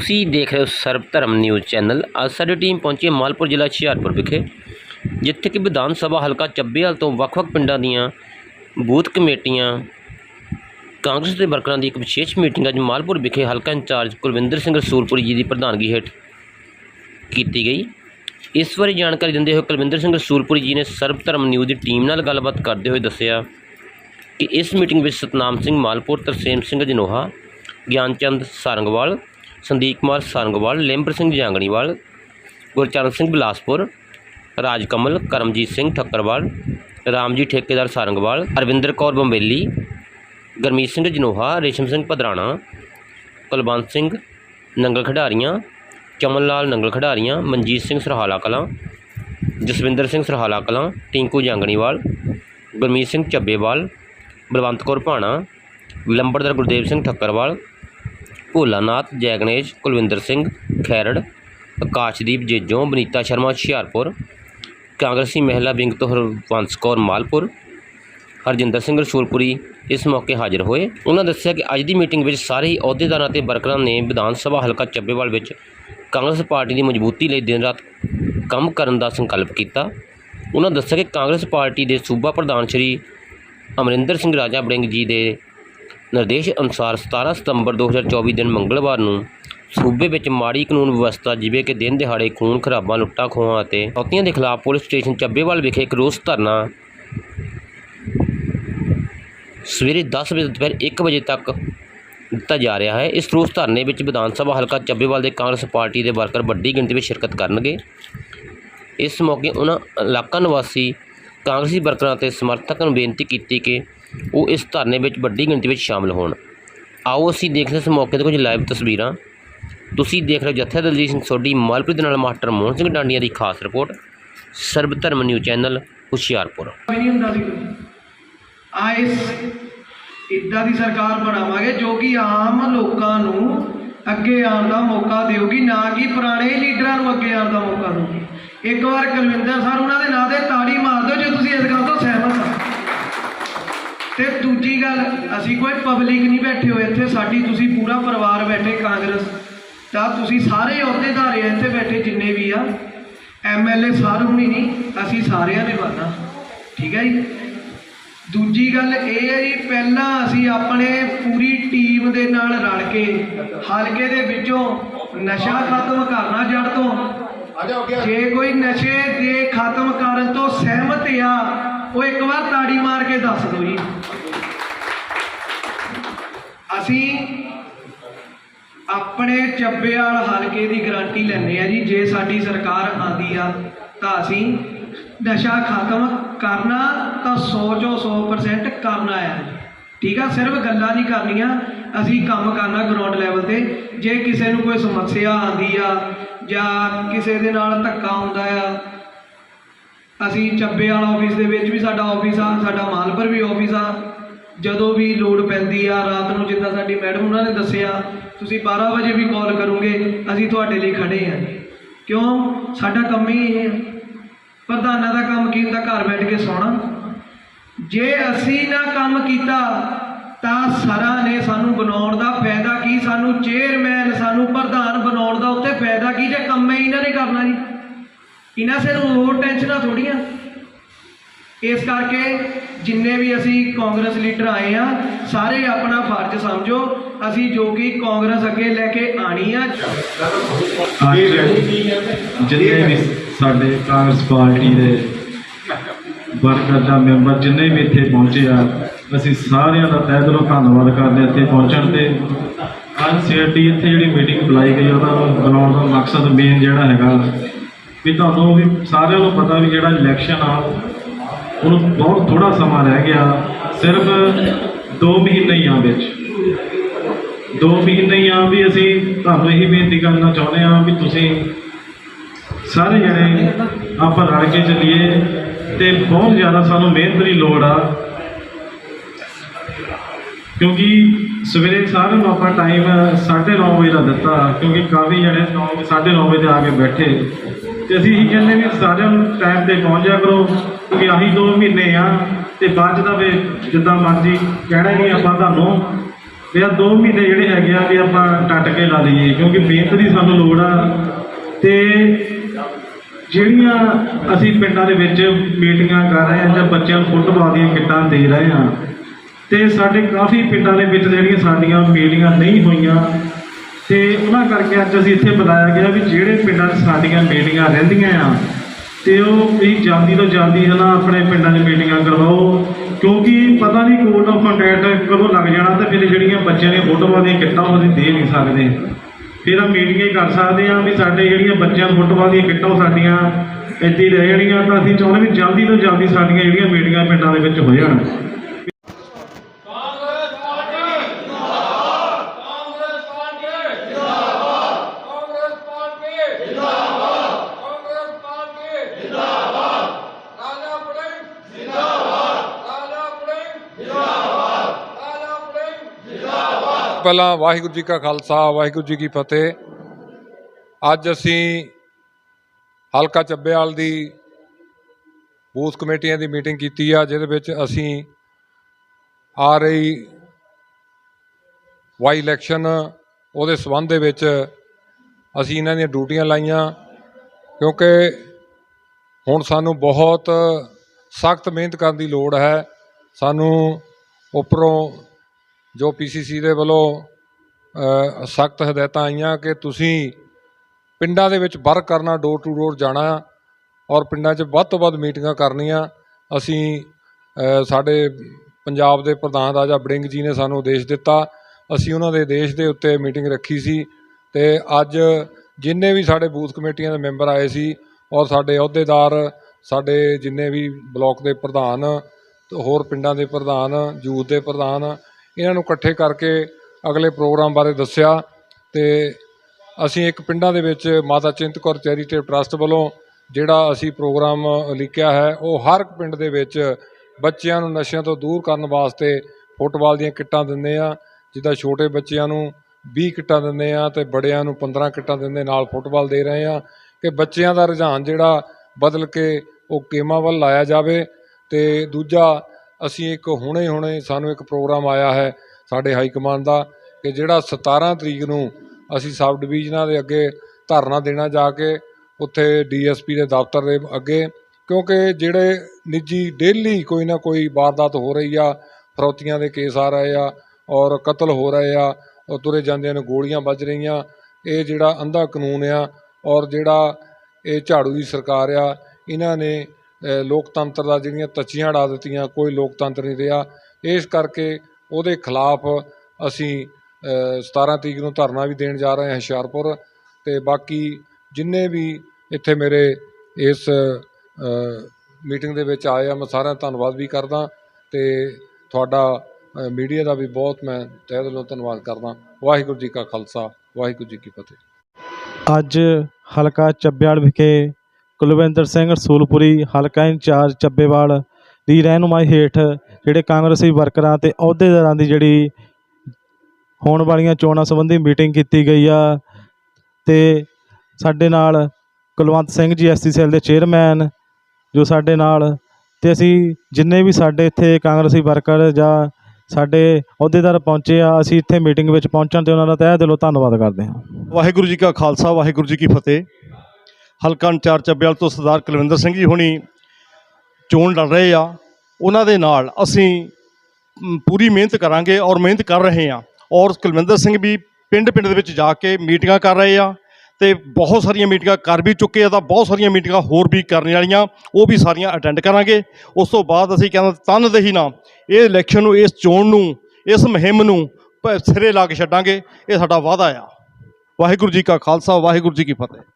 ਤੁਸੀਂ ਦੇਖ ਰਹੇ ਹੋ ਸਰਬ ਧਰਮ ਨਿਊਜ਼ ਚੈਨਲ। ਅੱਜ ਸਾਡੀ ਟੀਮ ਪਹੁੰਚੀ ਹੈ ਮਾਲਪੁਰ ਜ਼ਿਲ੍ਹਾ ਹੁਸ਼ਿਆਰਪੁਰ ਵਿਖੇ, ਜਿੱਥੇ ਕਿ ਵਿਧਾਨ ਸਭਾ ਹਲਕਾ ਚੱਬੇਵਾਲ ਤੋਂ ਵੱਖ-ਵੱਖ ਪਿੰਡਾਂ ਦੀਆਂ ਬੂਥ ਕਮੇਟੀਆਂ, ਕਾਂਗਰਸ ਦੇ ਵਰਕਰਾਂ ਦੀ ਇੱਕ ਵਿਸ਼ੇਸ਼ ਮੀਟਿੰਗ ਅੱਜ ਮਾਲਪੁਰ ਵਿਖੇ ਹਲਕਾ ਇੰਚਾਰਜ ਕੁਲਵਿੰਦਰ ਸਿੰਘ ਰਸੂਲਪੁਰੀ ਜੀ ਦੀ ਪ੍ਰਧਾਨਗੀ ਹੇਠ ਕੀਤੀ ਗਈ। ਇਸ ਬਾਰੇ ਜਾਣਕਾਰੀ ਦਿੰਦੇ ਹੋਏ ਕੁਲਵਿੰਦਰ ਸਿੰਘ ਰਸੂਲਪੁਰੀ ਜੀ ਨੇ ਸਰਬ ਧਰਮ ਨਿਊਜ਼ ਦੀ ਟੀਮ ਨਾਲ ਗੱਲਬਾਤ ਕਰਦੇ ਹੋਏ ਦੱਸਿਆ ਕਿ ਇਸ ਮੀਟਿੰਗ ਵਿੱਚ ਸਤਨਾਮ ਸਿੰਘ ਮਾਲਪੁਰ, ਤਰਸੇਮ ਸਿੰਘ ਜਨੋਹਾ, ਗਿਆਨਚੰਦ ਸਾਰੰਗਵਾਲ ਸੰਦੀਪ ਕੁਮਾਰ ਸਾਰੰਗਵਾਲ ਲਿੰਬਰ ਸਿੰਘ ਜਾਂਗਣੀਵਾਲ ਗੁਰਚਰਨ ਸਿੰਘ ਬਿਲਾਸਪੁਰ ਰਾਜ ਕਮਲ ਕਰਮਜੀਤ ਸਿੰਘ ਠੱਕਰਵਾਲ ਰਾਮਜੀ ਠੇਕੇਦਾਰ ਸਾਰੰਗਵਾਲ ਅਰਵਿੰਦਰ ਕੌਰ ਬੰਬੇਲੀ ਗਰਮੀਤ ਸਿੰਘ ਜਨੋਹਾ ਰੇਸ਼ਮ ਸਿੰਘ ਪਧਰਾਣਾ ਕੁਲਵੰਤ ਸਿੰਘ ਨੰਗਲ ਖਿਡਾਰੀਆਂ ਚਮਨ ਲਾਲ ਨੰਗਲ ਖਿਡਾਰੀਆਂ ਮਨਜੀਤ ਸਿੰਘ ਸਰਹਾਲਾ ਕਲਾਂ ਜਸਵਿੰਦਰ ਸਿੰਘ ਸਰਹਾਲਾ ਕਲਾਂ ਟਿੰਕੂ ਜਾਂਗਣੀਵਾਲ ਗੁਰਮੀਤ ਸਿੰਘ ਚੱਬੇਵਾਲ ਬਲਵੰਤ ਕੌਰ ਭਾਣਾ ਲੰਬੜਦਾਰ ਗੁਰਦੇਵ ਸਿੰਘ ਠੱਕਰਵਾਲ ਭੋਲਾਨਾਥ, ਜੈ ਗਣੇਸ਼, ਕੁਲਵਿੰਦਰ ਸਿੰਘ, ਖੈਰੜ, ਆਕਾਸ਼ਦੀਪ ਜੇਜੋਂ, ਬਨੀਤਾ ਸ਼ਰਮਾ, ਹੁਸ਼ਿਆਰਪੁਰ, ਕਾਂਗਰਸੀ ਮਹਿਲਾ ਵਿੰਗ ਤੋਂ ਹਰਵੰਸ ਕੌਰ ਮਾਲਪੁਰ, ਹਰਜਿੰਦਰ ਸਿੰਘ ਰਸੂਲਪੁਰੀ ਇਸ ਮੌਕੇ ਹਾਜ਼ਰ ਹੋਏ। ਉਹਨਾਂ ਦੱਸਿਆ ਕਿ ਅੱਜ ਦੀ ਮੀਟਿੰਗ ਵਿੱਚ ਸਾਰੇ ਹੀ ਅਹੁਦੇਦਾਰਾਂ ਤੇ ਵਰਕਰਾਂ ਨੇ ਵਿਧਾਨ ਸਭਾ ਹਲਕਾ ਚੱਬੇਵਾਲ ਵਿੱਚ ਕਾਂਗਰਸ ਪਾਰਟੀ ਦੀ ਮਜ਼ਬੂਤੀ ਲਈ ਦਿਨ ਰਾਤ ਕੰਮ ਕਰਨ ਦਾ ਸੰਕਲਪ ਕੀਤਾ। ਉਹਨਾਂ ਦੱਸਿਆ ਕਿ ਕਾਂਗਰਸ ਪਾਰਟੀ ਦੇ ਸੂਬਾ ਪ੍ਰਧਾਨ ਸ਼੍ਰੀ ਅਮਰਿੰਦਰ ਸਿੰਘ ਰਾਜਾ ਬੜਿੰਗ ਜੀ ਦੇ ਨਿਰਦੇਸ਼ ਅਨੁਸਾਰ 17 ਸਤੰਬਰ 2024 ਦਿਨ ਮੰਗਲਵਾਰ ਨੂੰ ਸੂਬੇ ਵਿੱਚ ਮਾੜੀ ਕਾਨੂੰਨ ਵਿਵਸਥਾ ਜਿਵੇਂ ਕਿ ਦਿਨ ਦਿਹਾੜੇ ਖੂਨ ਖਰਾਬਾਂ, ਲੁੱਟਾਂ ਖੋਹਾਂ ਅਤੇ ਹੌਤੀਆਂ ਦੇ ਖਿਲਾਫ ਪੁਲਿਸ ਸਟੇਸ਼ਨ ਚੱਬੇਵਾਲ ਵਿਖੇ ਇੱਕ ਰੋਸ ਧਰਨਾ ਸਵੇਰੇ 10 ਵਜੇ ਤੋਂ ਦੁਪਹਿਰ 1 ਵਜੇ ਤੱਕ ਦਿੱਤਾ ਜਾ ਰਿਹਾ ਹੈ। ਇਸ ਰੋਸ ਧਰਨੇ ਵਿੱਚ ਵਿਧਾਨ ਸਭਾ ਹਲਕਾ ਚੱਬੇਵਾਲ ਦੇ ਕਾਂਗਰਸ ਪਾਰਟੀ ਦੇ ਵਰਕਰ ਵੱਡੀ ਗਿਣਤੀ ਵਿੱਚ ਸ਼ਿਰਕਤ ਕਰਨਗੇ। ਇਸ ਮੌਕੇ ਉਹਨਾਂ ਇਲਾਕਾ ਨਿਵਾਸੀ ਕਾਂਗਰਸੀ ਵਰਕਰਾਂ ਅਤੇ ਸਮਰਥਕਾਂ ਨੂੰ ਬੇਨਤੀ ਕੀਤੀ ਕਿ ਉਹ ਇਸ ਧਰਨੇ ਵਿੱਚ ਵੱਡੀ ਗਿਣਤੀ ਵਿੱਚ ਸ਼ਾਮਲ ਹੋਣ। ਆਓ ਅਸੀਂ ਦੇਖਦੇ ਇਸ ਮੌਕੇ ਤੇ ਕੁਝ ਲਾਈਵ ਤਸਵੀਰਾਂ। ਤੁਸੀਂ ਦੇਖ ਰਹੇ ਹੋ ਜੱਥਾ ਦਲਜੀਤ ਸਿੰਘ ਸੋਢੀ ਮਾਲਪੁਰ ਦੇ ਨਾਲ ਮਾਸਟਰ ਮੋਹਨ ਸਿੰਘ ਡਾਂਡੀਆਂ ਦੀ ਖਾਸ ਰਿਪੋਰਟ। ਸਰਬ ਧਰਮ ਨਿਊਜ਼ ਚੈਨਲ, ਹੁਸ਼ਿਆਰਪੁਰ। ਵੀ ਇਦਾਂ ਦੀ ਸਰਕਾਰ ਬਣਾਵਾਂਗੇ ਜੋ ਕਿ ਆਮ ਲੋਕਾਂ ਨੂੰ ਅੱਗੇ ਆਉਣ ਦਾ ਮੌਕਾ ਦੇਊਗੀ, ਨਾ ਕਿ ਪੁਰਾਣੇ ਲੀਡਰਾਂ ਨੂੰ ਅੱਗੇ ਆਉਣ ਦਾ ਮੌਕਾ ਦੇਊਗੀ। ਇੱਕ ਵਾਰ ਕੁਲਵਿੰਦਰ ਸਰ, ਉਹਨਾਂ ਦੇ ਨਾਂ ਤੇ ਤਾੜੀ ਮਾਰ ਦਿਓ, ਜੇ ਤੁਸੀਂ ਇਸ ਗੱਲ ਤੋਂ ਸਹਿਮਤ ਹੋ। ਤੇ ਦੂਜੀ ਗੱਲ ਅਸੀਂ ਕੋਈ ਪਬਲਿਕ ਨਹੀਂ ਬੈਠੇ ਹੋਏ ਇੱਥੇ ਸਾਡੀ ਤੁਸੀਂ ਪੂਰਾ ਪਰਿਵਾਰ ਬੈਠੇ ਕਾਂਗਰਸ। ਤਾਂ ਤੁਸੀਂ ਸਾਰੇ ਅਹੁਦੇਦਾਰ ਇੱਥੇ ਬੈਠੇ ਜਿੰਨੇ ਵੀ ਆ। ਐਮਐਲਏ ਸਾਰ ਹੁਣੀ ਨਹੀਂ ਅਸੀਂ ਸਾਰਿਆਂ ਨੇ ਵਾਦਾ ਠੀਕ ਹੈ ਜੀ? ਦੂਜੀ ਗੱਲ ਇਹ ਹੈ ਜੀ ਪਹਿਲਾਂ ਅਸੀਂ ਆਪਣੇ ਪੂਰੀ ਟੀਮ ਦੇ ਨਾਲ ਰਲ ਕੇ ਹਲਕੇ ਦੇ ਵਿੱਚੋਂ ਨਸ਼ਾ ਖਤਮ ਕਰਨਾ ਜੜ ਤੋਂ। ਜੇ ਕੋਈ ਨਸ਼ੇ ਦੇ ਖਤਮ ਕਰਨ ਤੋਂ ਸਹਿਮਤ ਆ ਉਹ ਇੱਕ ਵਾਰ ਤਾੜੀ ਮਾਰ ਕੇ ਦੱਸ ਦਿਓ ਜੀ। ਅਸੀਂ ਆਪਣੇ ਚੱਬੇਵਾਲ ਹਲਕੇ ਦੀ ਗਾਰੰਟੀ ਲੈਂਦੇ ਆ ਜੀ। ਜੇ ਸਾਡੀ ਸਰਕਾਰ ਆਂਦੀ ਆ, ਤਾਂ ਅਸੀਂ ਨਸ਼ਾ ਖਤਮ ਕਰਨਾ ਤਾਂ 100 ਚੋਂ 100% ਕਰਨਾ ਆ ਠੀਕ ਆ, ਸਿਰਫ ਗੱਲਾਂ ਨਹੀਂ ਕਰਨੀਆਂ। ਅਸੀਂ ਕੰਮ ਕਰਨਾ ਗਰਾਊਂਡ ਲੈਵਲ ਤੇ। ਜੇ ਕਿਸੇ ਨੂੰ ਕੋਈ ਸਮੱਸਿਆ ਆਂਦੀ ਆ ਜਾਂ ਕਿਸੇ ਦੇ ਨਾਲ ਧੱਕਾ ਹੁੰਦਾ ਆ, ਅਸੀਂ ਚੱਬੇ ਵਾਲਾ ਆਫਿਸ ਦੇ ਵਿੱਚ ਵੀ ਸਾਡਾ ਆਫਿਸ ਆ, ਸਾਡਾ ਮਾਲਪੁਰ ਵੀ ਆਫਿਸ ਆ। ਜਦੋਂ ਵੀ ਲੋੜ ਪੈਂਦੀ ਆ, ਰਾਤ ਨੂੰ ਜਿੱਦਾਂ ਸਾਡੀ ਮੈਡਮ ਉਹਨਾਂ ਨੇ ਦੱਸਿਆ, ਤੁਸੀਂ 12 ਵਜੇ ਵੀ ਕਾਲ ਕਰੋਗੇ, ਅਸੀਂ ਤੁਹਾਡੇ ਲਈ ਖੜੇ ਹਾਂ ਕਿਉਂ? ਸਾਡਾ ਕੰਮ ਹੀ ਇਹ ਹੈ ਪ੍ਰਧਾਨਾਂ ਦਾ ਕੰਮ ਕੀ ਹੁੰਦਾ? ਘਰ ਬੈਠ ਕੇ ਸੌਣਾ। ਜੇ ਅਸੀਂ ਨਾ ਕੰਮ ਕੀਤਾ, ਤਾਂ ਸਰਾਂ ਨੇ ਸਾਨੂੰ ਬਣਾਉਣ ਦਾ ਫਾਇਦਾ ਕੀ? ਸਾਨੂੰ ਚੇਅਰਮੈਨ ਸਾਨੂੰ ਪ੍ਰਧਾਨ ਬਣਾਉਣ ਦਾ ਉੱਤੇ ਫਾਇਦਾ ਕੀ? ਜੇ ਕੰਮ ਹੀ ਇਹਨਾਂ ਨੇ ਕਰਨਾ ਜੀ। ਇਹਨਾਂ ਸਿਰ ਹੋਰ ਟੈਨਸ਼ਨਾਂ ਥੋੜੀਆਂ ਇਸ ਕਰਕੇ ਜਿੰਨੇ ਵੀ ਅਸੀਂ ਕਾਂਗਰਸ ਲੀਡਰ ਆਏ ਆ, ਸਾਰੇ ਆਪਣਾ ਫਰਜ਼ ਸਮਝੋ, ਅਸੀਂ ਜੋ ਕਿ ਕਾਂਗਰਸ ਅੱਗੇ ਲੈ ਕੇ ਆਣੀ ਆ। ਜਿੰਨੇ ਵੀ ਸਾਡੇ ਕਾਂਗਰਸ ਪਾਰਟੀ ਦੇ ਵਰਕਰ ਜਾਂ ਮੈਂਬਰ ਜਿੰਨੇ ਵੀ ਇੱਥੇ ਪਹੁੰਚੇ ਆ, ਅਸੀਂ ਸਾਰਿਆਂ ਦਾ ਤਹਿ ਦਿਲੋਂ ਧੰਨਵਾਦ ਕਰਦੇ ਹਾਂ ਇੱਥੇ ਪਹੁੰਚਣ ਤੇ। ਅੱਜ ਸੀਆਰਟੀ ਇੱਥੇ ਜਿਹੜੀ ਮੀਟਿੰਗ ਬੁਲਾਈ ਗਈ, ਉਹਦਾ ਬਣਾਉਣ ਦਾ ਮਕਸਦ ਮੇਨ ਜਿਹੜਾ ਹੈਗਾ, ਵੀ ਤੁਹਾਨੂੰ ਵੀ ਸਾਰਿਆਂ ਨੂੰ ਪਤਾ ਵੀ ਜਿਹੜਾ ਇਲੈਕਸ਼ਨ ਆ ਉਹਨੂੰ ਬਹੁਤ ਥੋੜਾ ਸਮਾਂ ਰਹਿ ਗਿਆ, ਸਿਰਫ 2 ਮਹੀਨੇ ਹੀ ਆ ਵਿੱਚ। ਦੋ ਮਹੀਨੇ ਹੀ ਆ ਵੀ ਅਸੀਂ ਤੁਹਾਨੂੰ ਇਹੀ ਬੇਨਤੀ ਕਰਨਾ ਚਾਹੁੰਦੇ ਹਾਂ ਵੀ ਤੁਸੀਂ ਸਾਰੇ ਜਣੇ ਆਪਾਂ ਰਲ ਕੇ ਚੱਲੀਏ ਤੇ ਬਹੁਤ ਜ਼ਿਆਦਾ ਸਾਨੂੰ ਮਿਹਨਤ ਦੀ ਲੋੜ ਆ। ਕਿਉਂਕਿ ਸਵੇਰੇ ਸਾਰਿਆਂ ਨੂੰ ਆਪਾਂ ਟਾਈਮ 9:30 ਵਜੇ ਦਾ ਦਿੱਤਾ, ਕਿਉਂਕਿ ਕਾਫੀ ਜਣੇ 9:30 ਵਜੇ ਆ ਕੇ ਬੈਠੇ। ਤੇ ਅਸੀਂ ਇਹੀ ਕਹਿੰਦੇ ਵੀ ਸਾਰਿਆਂ ਨੂੰ ਟਾਈਮ ਤੇ ਪਹੁੰਚ ਜਾ ਕਰੋ, ਕਿਉਂਕਿ ਆਹੀ 2 ਮਹੀਨੇ ਆ ਤੇ ਬਾਅਦ 'ਚ ਤਾਂ ਜਿੱਦਾਂ ਮਰਜ਼ੀ ਕਹਿਣਾ ਹੀ ਆਪਾਂ ਤੁਹਾਨੂੰ ਵੀ ਆ 2 ਮਹੀਨੇ ਜਿਹੜੇ ਹੈਗੇ ਆ ਵੀ ਆਪਾਂ ਟੱਟ ਕੇ ਲਾ ਲਈਏ, ਕਿਉਂਕਿ ਮਿਹਨਤ ਦੀ ਸਾਨੂੰ ਲੋੜ ਆ। ਤੇ ਜਿਹੜੀਆਂ ਅਸੀਂ ਪਿੰਡਾਂ ਦੇ ਵਿੱਚ ਮੀਟਿੰਗਾਂ ਕਰ ਰਹੇ ਹਾਂ ਜਾਂ ਬੱਚਿਆਂ ਨੂੰ ਫੁੱਟਬਾਲ ਦੀਆਂ ਕਿੱਟਾਂ ਦੇ ਰਹੇ ਹਾਂ ਤੇ ਸਾਡੇ ਕਾਫੀ ਪਿੰਡਾਂ ਦੇ ਵਿੱਚ ਜਿਹੜੀਆਂ ਸਾਡੀਆਂ ਮੀਟਿੰਗਾਂ ਨਹੀਂ ਹੋਈਆਂ ਤੇ ਉਹਨਾਂ ਕਰਕੇ ਅੱਜ ਅਸੀਂ ਇੱਥੇ ਬੁਲਾਇਆ ਗਿਆ ਵੀ ਜਿਹੜੇ ਪਿੰਡਾਂ 'ਚ ਸਾਡੀਆਂ ਮੀਟਿੰਗਾਂ ਰਹਿੰਦੀਆਂ ਆ, ਤੇ ਉਹ ਵੀ ਜਲਦੀ ਤੋਂ ਜਲਦੀ ਹੈ ਨਾ, ਆਪਣੇ ਪਿੰਡਾਂ 'ਚ ਮੀਟਿੰਗਾਂ ਕਰਵਾਓ, ਕਿਉਂਕਿ ਪਤਾ ਨਹੀਂ ਕੋਡ ਆਫ ਕੰਟੈਕਟ ਕਦੋਂ ਲੱਗ ਜਾਣਾ ਤੇ ਫਿਰ ਜਿਹੜੀਆਂ ਬੱਚਿਆਂ ਦੀਆਂ ਫੋਟੋਆਂ ਦੀਆਂ ਕਿੱਟਾਂ ਉਹ ਅਸੀਂ ਦੇ ਨਹੀਂ ਸਕਦੇ। ਫਿਰ ਆ ਮੀਟਿੰਗ ਹੀ ਕਰ ਸਕਦੇ ਆ ਵੀ ਸਾਡੇ ਜਿਹੜੀਆਂ ਬੱਚਿਆਂ ਨੂੰ ਦੀਆਂ ਕਿੱਟਾਂ ਉਹ ਸਾਡੀਆਂ ਇੱਥੇ ਰਹਿ ਜਾਣੀਆਂ ਤਾਂ ਅਸੀਂ ਚਾਹੁੰਦੇ ਵੀ ਜਲਦੀ ਤੋਂ ਜਲਦੀ ਸਾਡੀਆਂ ਜਿਹੜੀਆਂ ਮੀਟਿੰਗਾਂ ਪਿੰਡਾਂ ਦੇ ਵਿੱਚ ਹੋ ਜਾਣ ਕਾਂਗਰਸ ਪਾਰਟੀ ਜਿੰਦਾਬਾਦ ਕਾਂਗਰਸ ਪਾਰਟੀ ਜਿੰਦਾਬਾਦ ਕਾਂਗਰਸ ਪਾਰਟੀ ਜਿੰਦਾਬਾਦ ਕਾਂਗਰਸ ਪਾਰਟੀ ਜਿੰਦਾਬਾਦ ਰਾਜਾ ਵੜਿੰਗ ਜਿੰਦਾਬਾਦ ਰਾਜਾ ਵੜਿੰਗ ਜਿੰਦਾਬਾਦ ਰਾਜਾ ਵੜਿੰਗ ਪਹਿਲਾਂ ਵਾਹਿਗੁਰੂ ਜੀ ਕਾ ਖਾਲਸਾ, ਵਾਹਿਗੁਰੂ ਜੀ ਕੀ ਫਤਿਹ। ਅੱਜ ਅਸੀਂ ਹਲਕਾ ਚੱਬੇਵਾਲ ਦੀ ਬੂਥ ਕਮੇਟੀਆਂ ਦੀ ਮੀਟਿੰਗ ਕੀਤੀ ਆ, ਜਿਹਦੇ ਵਿੱਚ ਅਸੀਂ ਆ ਰਹੀ ਵਾਈ ਇਲੈਕਸ਼ਨ ਉਹਦੇ ਸਬੰਧ ਦੇ ਵਿੱਚ ਅਸੀਂ ਇਹਨਾਂ ਦੀਆਂ ਡਿਊਟੀਆਂ ਲਾਈਆਂ, ਕਿਉਂਕਿ ਹੁਣ ਸਾਨੂੰ ਬਹੁਤ ਸਖਤ ਮਿਹਨਤ ਕਰਨ ਦੀ ਲੋੜ ਹੈ। ਸਾਨੂੰ ਉੱਪਰੋਂ ਜੋ ਪੀਸੀਸੀ ਦੇ ਵੱਲੋਂ ਸਖਤ ਹਦਾਇਤਾਂ ਆਈਆਂ ਕਿ ਤੁਸੀਂ ਪਿੰਡਾਂ ਦੇ ਵਿੱਚ ਵਰਕ ਕਰਨਾ ਡੋਰ ਟੂ ਡੋਰ ਜਾਣਾ ਔਰ ਪਿੰਡਾਂ 'ਚ ਵੱਧ ਤੋਂ ਵੱਧ ਮੀਟਿੰਗਾਂ ਕਰਨੀਆਂ। ਅਸੀਂ ਸਾਡੇ ਪੰਜਾਬ ਦੇ ਪ੍ਰਧਾਨ ਰਾਜਾ ਬੜਿੰਗ ਜੀ ਨੇ ਸਾਨੂੰ ਉਦੇਸ਼ ਦਿੱਤਾ। ਅਸੀਂ ਉਹਨਾਂ ਦੇ ਆਦੇਸ਼ ਦੇ ਉੱਤੇ ਮੀਟਿੰਗ ਰੱਖੀ ਸੀ ਤੇ ਅੱਜ ਜਿੰਨੇ ਵੀ ਸਾਡੇ ਬੂਥ ਕਮੇਟੀਆਂ ਦੇ ਮੈਂਬਰ ਆਏ ਸੀ ਔਰ ਸਾਡੇ ਅਹੁਦੇਦਾਰ, ਸਾਡੇ ਜਿੰਨੇ ਵੀ ਬਲਾਕ ਦੇ ਪ੍ਰਧਾਨ ਤੇ ਹੋਰ ਪਿੰਡਾਂ ਦੇ ਪ੍ਰਧਾਨ ਯੂਥ ਦੇ ਪ੍ਰਧਾਨ ਇਹਨਾਂ ਨੂੰ ਇਕੱਠੇ ਕਰਕੇ ਅਗਲੇ ਪ੍ਰੋਗਰਾਮ ਬਾਰੇ ਦੱਸਿਆ ਤੇ ਅਸੀਂ ਇੱਕ ਪਿੰਡਾਂ ਦੇ ਵਿੱਚ ਮਾਤਾ ਚਿੰਤ ਕੌਰ ਚੈਰੀਟੇਬਲ ਟਰਸਟ ਵੱਲੋਂ ਜਿਹੜਾ ਅਸੀਂ ਪ੍ਰੋਗਰਾਮ ਲਿਖਿਆ ਹੈ, ਉਹ ਹਰ ਇੱਕ ਪਿੰਡ ਦੇ ਵਿੱਚ ਬੱਚਿਆਂ ਨੂੰ ਨਸ਼ਿਆਂ ਤੋਂ ਦੂਰ ਕਰਨ ਵਾਸਤੇ ਫੁੱਟਬਾਲ ਦੀਆਂ ਕਿੱਟਾਂ ਦਿੰਦੇ ਆ ਜਿੱਦਾਂ ਛੋਟੇ ਬੱਚਿਆਂ ਨੂੰ 20 ਕਿੱਟਾਂ ਦਿੰਦੇ ਆ ਤੇ ਬੜਿਆਂ ਨੂੰ 15 ਕਿੱਟਾਂ ਦਿੰਦੇ ਨਾਲ ਫੁੱਟਬਾਲ ਦੇ ਰਹੇ ਆ ਕਿ ਬੱਚਿਆਂ ਦਾ ਰੁਝਾਨ ਜਿਹੜਾ ਬਦਲ ਕੇ ਉਹ ਗੇਮਾਂ ਵੱਲ ਲਾਇਆ ਜਾਵੇ ਤੇ ਦੂਜਾ ਅਸੀਂ ਇੱਕ ਹੁਣੇ ਹੁਣੇ ਸਾਨੂੰ ਇੱਕ ਪ੍ਰੋਗਰਾਮ ਆਇਆ ਹੈ ਸਾਡੇ ਹਾਈ ਕਮਾਂਡ ਦਾ ਕਿ ਜਿਹੜਾ 17 ਤਰੀਕ ਨੂੰ ਅਸੀਂ ਸਬ ਡਿਵੀਜ਼ਨਾਂ ਦੇ ਅੱਗੇ ਧਰਨਾ ਦੇਣਾ ਜਾ ਕੇ ਉੱਥੇ ਡੀਐਸਪੀ ਦੇ ਦਫ਼ਤਰ ਦੇ ਅੱਗੇ, ਕਿਉਂਕਿ ਜਿਹੜੇ ਨਿੱਜੀ ਡੇਲੀ ਕੋਈ ਨਾ ਕੋਈ ਵਾਰਦਾਤ ਹੋ ਰਹੀ ਆ, ਫਰੌਤੀਆਂ ਦੇ ਕੇਸ ਆ ਰਹੇ ਆ ਔਰ ਕਤਲ ਹੋ ਰਹੇ ਆ ਔਰ ਤੁਰੇ ਜਾਂਦਿਆਂ ਨੂੰ ਗੋਲੀਆਂ ਵੱਜ ਰਹੀਆਂ, ਇਹ ਜਿਹੜਾ ਅੰਧਾ ਕਾਨੂੰਨ ਆ ਔਰ ਜਿਹੜਾ ਇਹ ਝਾੜੂ ਦੀ ਸਰਕਾਰ ਆ, ਇਹਨਾਂ ਨੇ ਲੋਕਤੰਤਰ ਦਾ ਜਿਹੜੀਆਂ ਤੱਚੀਆਂ ਉਡਾ ਦਿੱਤੀਆਂ ਕੋਈ ਲੋਕਤੰਤਰ ਨਹੀਂ ਰਿਹਾ। ਇਸ ਕਰਕੇ ਉਹਦੇ ਖਿਲਾਫ ਅਸੀਂ ਅ, 17 ਤਰੀਕ ਨੂੰ ਧਰਨਾ ਵੀ ਦੇਣ ਜਾ ਰਹੇ ਹਾਂ ਹੁਸ਼ਿਆਰਪੁਰ ਤੇ ਬਾਕੀ ਜਿੰਨੇ ਵੀ ਇੱਥੇ ਮੇਰੇ ਇਸ ਮੀਟਿੰਗ ਦੇ ਵਿੱਚ ਆਏ ਆ ਮੈਂ ਸਾਰਿਆਂ ਦਾ ਧੰਨਵਾਦ ਵੀ ਕਰਦਾ ਤੇ ਤੁਹਾਡਾ ਮੀਡੀਆ ਦਾ ਵੀ ਬਹੁਤ ਮੈਂ ਤਹਿ ਦਿਲੋਂ ਧੰਨਵਾਦ ਕਰਦਾ। ਵਾਹਿਗੁਰੂ ਜੀ ਕਾ ਖਾਲਸਾ ਵਾਹਿਗੁਰੂ ਜੀ ਕੀ ਫਤਿਹ। ਅੱਜ ਹਲਕਾ ਚੱਬਿਆਲ ਵਿਖੇ ਕੁਲਵਿੰਦਰ ਸਿੰਘ ਸੂਲਪੁਰੀ ਹਲਕਾ ਇੰਚਾਰਜ ਚੱਬੇਵਾਲ ਦੀ ਰਹਿਨੁਮਾਈ ਹੇਠ ਜਿਹੜੇ ਕਾਂਗਰਸੀ ਵਰਕਰਾਂ ਤੇ ਅਹੁਦੇਦਾਰਾਂ ਦੀ ਜਿਹੜੀ ਹੋਣ ਵਾਲੀਆਂ ਚੋਣਾਂ ਸੰਬੰਧੀ ਮੀਟਿੰਗ ਕੀਤੀ ਗਈ ਆ ਤੇ ਸਾਡੇ ਨਾਲ ਕੁਲਵੰਤ ਸਿੰਘ ਜੀ ਐਸਸੀ ਸੈੱਲ ਦੇ ਚੇਅਰਮੈਨ ਜੋ ਸਾਡੇ ਨਾਲ ਤੇ ਅਸੀਂ ਜਿੰਨੇ ਵੀ ਸਾਡੇ ਇੱਥੇ ਕਾਂਗਰਸੀ ਵਰਕਰ ਜਾਂ ਸਾਡੇ ਅਹੁਦੇਦਾਰ ਪਹੁੰਚੇ ਆ, ਅਸੀਂ ਇੱਥੇ ਮੀਟਿੰਗ ਵਿੱਚ ਪਹੁੰਚਣ ਤੇ ਉਹਨਾਂ ਦਾ ਤਹਿ ਦਿਲੋਂ ਧੰਨਵਾਦ ਕਰਦੇ ਹਾਂ। ਵਾਹਿਗੁਰੂ ਜੀ ਕਾ ਖਾਲਸਾ, ਵਾਹਿਗੁਰੂ ਜੀ ਕੀ ਫਤਿਹ। ਹਲਕਾ ਇੰਚਾਰਜ ਚੱਬੇਵਾਲ ਤੋਂ ਸਰਦਾਰ ਕੁਲਵਿੰਦਰ ਸਿੰਘ ਜੀ ਹੁਣੀ ਚੋਣ ਲੜ ਰਹੇ ਆ। ਉਹਨਾਂ ਦੇ ਨਾਲ ਅਸੀਂ ਪੂਰੀ ਮਿਹਨਤ ਕਰਾਂਗੇ ਔਰ ਮਿਹਨਤ ਕਰ ਰਹੇ ਆ। ਔਰ ਕੁਲਵਿੰਦਰ ਸਿੰਘ ਵੀ ਪਿੰਡ ਪਿੰਡ ਦੇ ਵਿੱਚ ਜਾ ਕੇ ਮੀਟਿੰਗਾਂ ਕਰ ਰਹੇ ਆ ਤੇ ਬਹੁਤ ਸਾਰੀਆਂ ਮੀਟਿੰਗਾਂ ਕਰ ਵੀ ਚੁੱਕੇ ਆ ਤਾਂ ਬਹੁਤ ਸਾਰੀਆਂ ਮੀਟਿੰਗਾਂ ਹੋਰ ਵੀ ਕਰਨ ਵਾਲੀਆਂ, ਉਹ ਵੀ ਸਾਰੀਆਂ ਅਟੈਂਡ ਕਰਾਂਗੇ। ਉਸ ਤੋਂ ਬਾਅਦ ਅਸੀਂ ਕਹਿੰਦਾ ਤਨਦੇਹੀ ਨਾਲ ਇਹ ਇਲੈਕਸ਼ਨ ਨੂੰ, ਇਸ ਚੋਣ ਨੂੰ, ਇਸ ਮੁਹਿੰਮ ਨੂੰ ਪ- ਸਿਰੇ ਲਾ ਕੇ ਛੱਡਾਂਗੇ। ਇਹ ਸਾਡਾ ਵਾਅਦਾ ਆ। ਵਾਹਿਗੁਰੂ ਜੀ ਕਾ ਖਾਲਸਾ, ਵਾਹਿਗੁਰੂ ਜੀ ਕੀ ਫਤਿਹ।